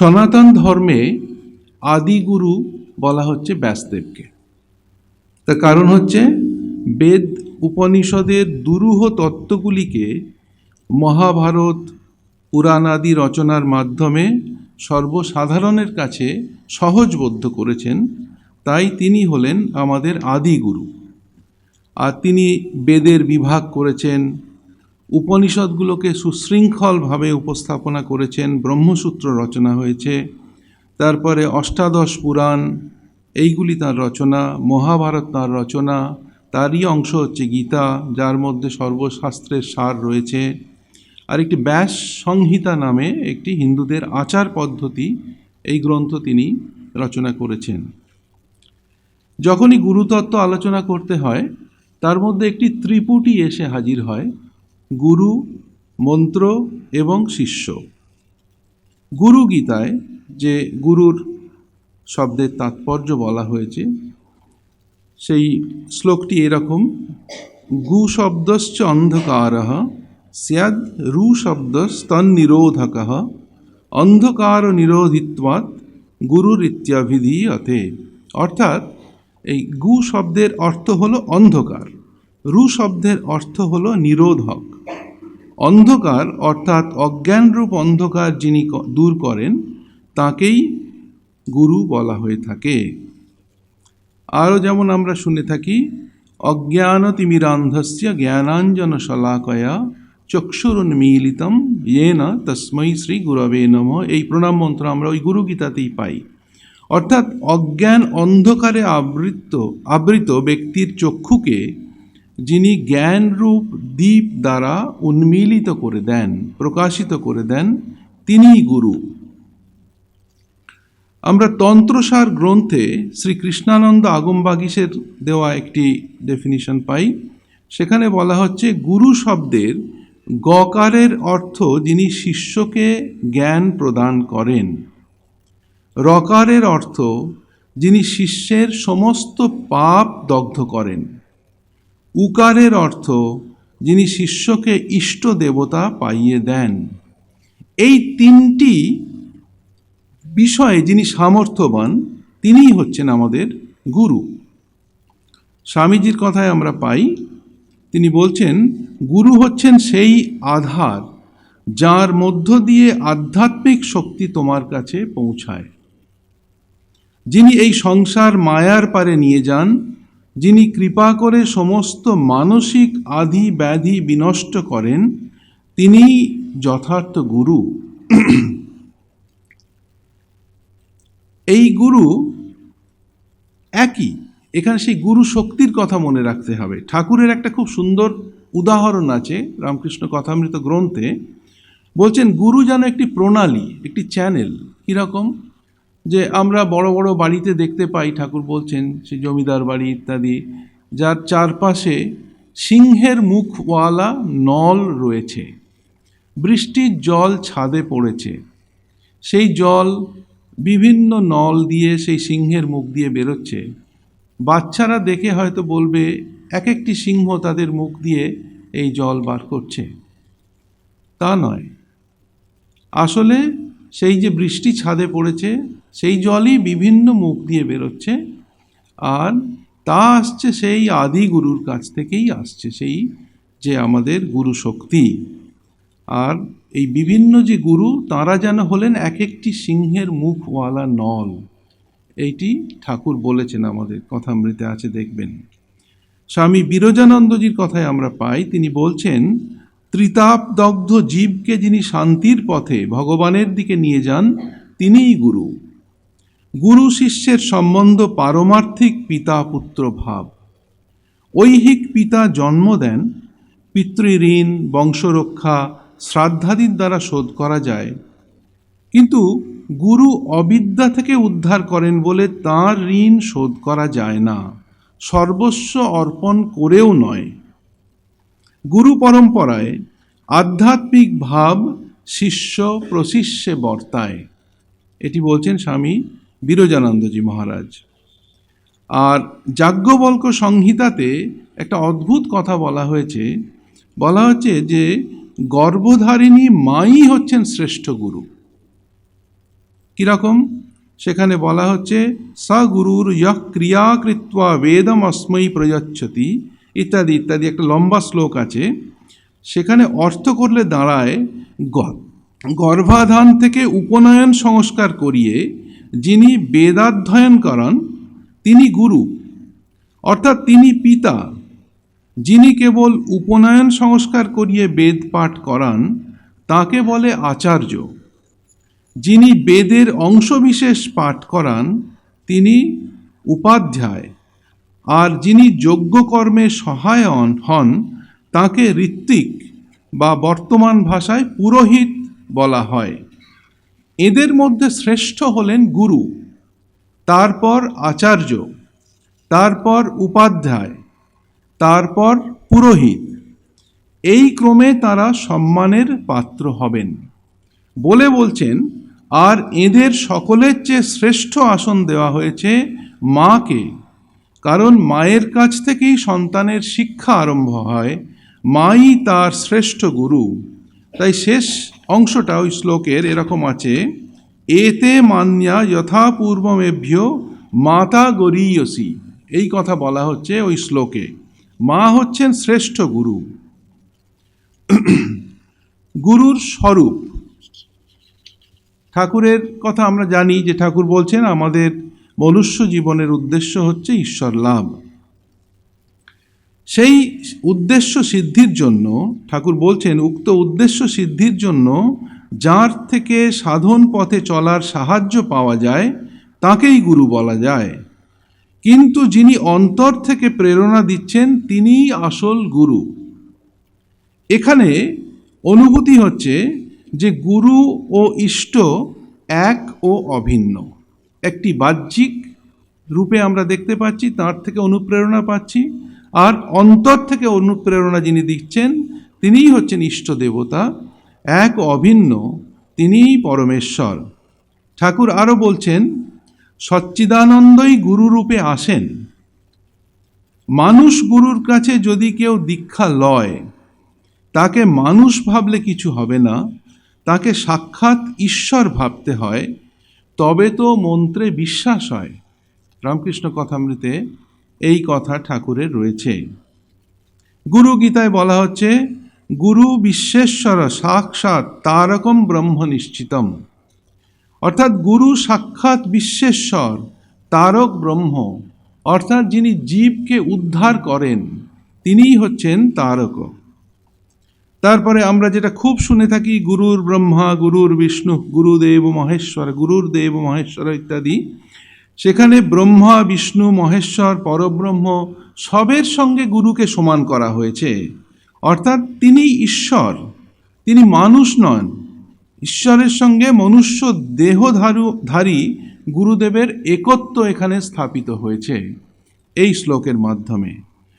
সনাতন ধর্মে আদিগুরু বলা হচ্ছে ব্যাসদেবকে। তার কারণ হচ্ছে বেদ উপনিষদের দুরূহ তত্ত্বগুলিকে মহাভারত পুরাণাদি রচনার মাধ্যমে সর্বসাধারণের কাছে সহজবোধ্য করেছেন, তাই তিনি হলেন আমাদের আদিগুরু। আর তিনি বেদের বিভাগ করেছেন উপনিষদগুলোকে সুশৃঙ্খলভাবে উপস্থাপনা করেছেন, ব্রহ্মসূত্র রচনা হয়েছে, তারপরে অষ্টাদশ পুরাণ, এইগুলি তার রচনা, মহাভারত তার রচনা, তারই অংশ হচ্ছে গীতা, যার মধ্যে সর্বশাস্ত্রের সার রয়েছে। আর একটি ব্যাস সংহিতা নামে একটি হিন্দুদের আচার পদ্ধতি, এই গ্রন্থ তিনি রচনা করেছেন। যখনই গুরুতত্ত্ব আলোচনা করতে হয়, তার মধ্যে একটি ত্রিপুটি এসে হাজির হয় গুরু, মন্ত্র এবং শিষ্য। গুরু গীতায় যে গুরুর শব্দের তাৎপর্য বলা হয়েছে, সেই শ্লোকটি এরকম, গু শব্দশ্চ অন্ধকার স্যাদ রু শব্দস্তন্নিরোধক অন্ধকার নিরোধিত্বাৎ গুরুর ইত্যাভিধীয়তে। অর্থাৎ এই গু শব্দের অর্থ হলো অন্ধকার, রু শব্দের অর্থ হলো নিরোধক। অন্ধকার, অর্থাৎ অজ্ঞানরূপ অন্ধকার যিনি দূর করেন, তাকেই গুরু বলা হয়ে থাকে। আরও যেমন আমরা শুনে থাকি, অজ্ঞানতিমিরান্ধস্য জ্ঞানাঞ্জন শলাকয়া চক্ষুরুন্মীলিতম ইয়েন তস্মৈ শ্রী গুরবে নম এই প্রণাম মন্ত্র আমরা ওই গুরু গীতাতেই পাই। অর্থাৎ অজ্ঞান অন্ধকারে আবৃত আবৃত ব্যক্তির চক্ষুকে যিনি জ্ঞানরূপ দ্বীপ দ্বারা উন্মীলিত করে দেন, প্রকাশিত করে দেন, তিনিই গুরু। আমরা তন্ত্রসার গ্রন্থে শ্রী কৃষ্ণানন্দ আগমবাগিসের দেওয়া একটি ডেফিনিশন পাই। সেখানে বলা হচ্ছে, গুরু শব্দের গকারের অর্থ যিনি শিষ্যকে জ্ঞান প্রদান করেন। রকারের অর্থ যিনি শিষ্যের সমস্ত পাপ দগ্ধ করেন। উকারের অর্থ, যিনি শিষ্যকে ইষ্ট দেবতা পাইয়ে দেন। এই তিনটি বিষয়ে যিনি সামর্থ্যবান, তিনিই হচ্ছেন আমাদের গুরু। স্বামীজির কথায় আমরা পাই, তিনি বলছেন, গুরু হচ্ছেন সেই আধার, যার মধ্য দিয়ে আধ্যাত্মিক শক্তি তোমার কাছে পৌঁছায়। যিনি এই সংসার মায়ার পারে নিয়ে যান যিনি কৃপা করে সমস্ত মানসিক আধি ব্যাধি বিনষ্ট করেন, তিনি যথার্থ গুরু। এই গুরু একই। এখানে সেই গুরু শক্তির কথা মনে রাখতে হবে। ঠাকুরের একটা খুব সুন্দর উদাহরণ আছে রামকৃষ্ণ কথামৃত গ্রন্থে। বলছেন, গুরু যেন একটি প্রণালী, একটি চ্যানেল, কীরকম? যে আমরা বড় বড় বাড়িতে দেখতে পাই, ঠাকুর বলছেন সে জমিদার বাড়ি ইত্যাদি, যার চারপাশে সিংহের মুখওয়ালা নল রয়েছে, বৃষ্টির জল ছাদে পড়েছে। সেই জল বিভিন্ন নল দিয়ে সেই সিংহের মুখ দিয়ে বেরোচ্ছে। বাচ্চারা দেখে হয়তো বলবে, এক একটি সিংহ তাদের মুখ দিয়ে এই জল বার করছে। তা নয়। আসলে সেই যে বৃষ্টি ছাদে পড়েছে, সেই জলই বিভিন্ন মুখ দিয়ে বেরোচ্ছে আর তা আসছে সেই আদি গুরুর কাছ থেকেই আসছে সেই যে আমাদের গুরু শক্তি। আর এই বিভিন্ন যে গুরু, তারা যেন হলেন এক একটি সিংহের মুখওয়ালা নল এইটি ঠাকুর বলেছেন আমাদের কথামৃতে আছে, দেখবেন। স্বামী বিরজানন্দজির কথায় আমরা পাই, তিনি বলছেন ত্রিতাপদগ্ধ জীবকে যিনি শান্তির পথে ভগবানের দিকে নিয়ে যান, তিনিই গুরু। গুরু শিষ্যের সম্বন্ধ পারমার্থিক পিতা পুত্র ভাব। ঐহিক পিতা জন্ম দেন, পিতৃঋণ, বংশরক্ষা, শ্রাদ্ধাদির দ্বারা শোধ করা যায়। কিন্তু গুরু অবিদ্যা থেকে উদ্ধার করেন বলে তাঁর ঋণ শোধ করা যায় না। সর্বস্ব অর্পণ করেও নয়। গুরু পরম্পরায় আধ্যাত্মিক ভাব শিষ্য প্রশিষ্যে বর্তায়। এটি বলছেন স্বামী বিরজানন্দজি মহারাজ। আর যাজ্ঞবল্ক সংহিতাতে একটা অদ্ভুত কথা বলা হয়েছে। বলা হচ্ছে যে, গর্ভধারিণী মাই হচ্ছেন শ্রেষ্ঠ গুরু। কীরকম সেখানে বলা হচ্ছে, স গুরুর ইয় ক্রিয়া কৃত্বা বেদম অস্মৈ প্রযচ্ছতি ইত্যাদি ইত্যাদি, একটা লম্বা শ্লোক আছে। সেখানে অর্থ করলে দাঁড়ায় গর্ভাধান থেকে উপনয়ন সংস্কার করিয়ে যিনি বেদাধ্যয়ন করান, তিনি গুরু। অর্থাৎ তিনি পিতা। যিনি কেবল উপনয়ন সংস্কার করিয়ে বেদ পাঠ করান, তাকে বলে আচার্য। যিনি বেদের অংশবিশেষ পাঠ করান, তিনি উপাধ্যায়। আর যিনি যজ্ঞকর্মে সহায়ন হন, তাকে ঋত্বিক বা বর্তমান ভাষায় পুরোহিত বলা হয়। এদের মধ্যে শ্রেষ্ঠ হলেন গুরু, তারপর আচার্য, তারপর উপাধ্যায়, তারপর পুরোহিত। এই ক্রমে তারা সম্মানের পাত্র হবেন। বলে বলছেন, আর এদের সকলের চেয়ে শ্রেষ্ঠ আসন দেওয়া হয়েছে মাকে। কারণ মায়ের কাছ থেকেই সন্তানের শিক্ষা আরম্ভ হয়। মাই তার শ্রেষ্ঠ গুরু। তাই শেষ অংশটা ওই শ্লোকের এরকম আছে, এতে মান্যা যথাপূর্বমেভ্য মাতা গরীয়সী। এই কথা বলা হচ্ছে ওই শ্লোকে। মা হচ্ছেন শ্রেষ্ঠ গুরু। গুরুর স্বরূপ। ঠাকুরের কথা আমরা জানি যে ঠাকুর বলছেন, আমাদের মনুষ্য জীবনের উদ্দেশ্য হচ্ছে ঈশ্বর লাভ। সেই উদ্দেশ্য সিদ্ধির জন্য, ঠাকুর বলছেন, উক্ত উদ্দেশ্য সিদ্ধির জন্য যার থেকে সাধন পথে চলার সাহায্য পাওয়া যায়, তাকেই গুরু বলা যায়। কিন্তু যিনি অন্তর থেকে প্রেরণা দিচ্ছেন, তিনিই আসল গুরু। এখানে অনুভূতি হচ্ছে যে গুরু ও ইষ্ট এক ও অভিন্ন। একটি বাহ্যিক রূপে আমরা দেখতে পাচ্ছি, তার থেকে অনুপ্রেরণা পাচ্ছি, আর অন্তর থেকে অনুপ্রেরণা যিনি দিচ্ছেন, তিনিই হচ্ছেন ইষ্ট দেবতা, এক অভিন্ন তিনিই পরমেশ্বর। ঠাকুর আরও বলছেন, সচ্চিদানন্দই গুরুরূপে আসেন। মানুষ গুরুর কাছে যদি কেউ দীক্ষা লয়, তাকে মানুষ ভাবলে কিছু হবে না, তাকে সাক্ষাৎ ঈশ্বর ভাবতে হয় তবে তো মন্ত্রে বিশ্বাস হয়। রামকৃষ্ণ কথামৃতে এই কথা ঠাকুরের রয়েছে। গুরু গীতায় বলা হচ্ছে, গুরু বিশ্বেশ্বর সাক্ষাৎ তারকম ব্রহ্ম নিশ্চিতম। অর্থাৎ গুরু সাক্ষাৎ বিশ্বেশ্বর, তারক ব্রহ্ম, অর্থাৎ যিনি জীবকে উদ্ধার করেন, তিনিই হচ্ছেন তারক। তারপরে আমরা যেটা খুব শুনে থাকি, গুরুর ব্রহ্মা, গুরুর বিষ্ণু, গুরুদেব মহেশ্বর গুরুর দেব মহেশ্বর ইত্যাদি, সেখানে ব্রহ্মা, বিষ্ণু, মহেশ্বর, পরব্রহ্ম সবের সঙ্গে গুরুকে সমান করা হয়েছে। অর্থাৎ তিনি ঈশ্বর, তিনি মানুষ নন। ঈশ্বরের সঙ্গে মনুষ্য দেহধারু, ধারী গুরুদেবের একত্ব এখানে স্থাপিত হয়েছে এই শ্লোকের মাধ্যমে।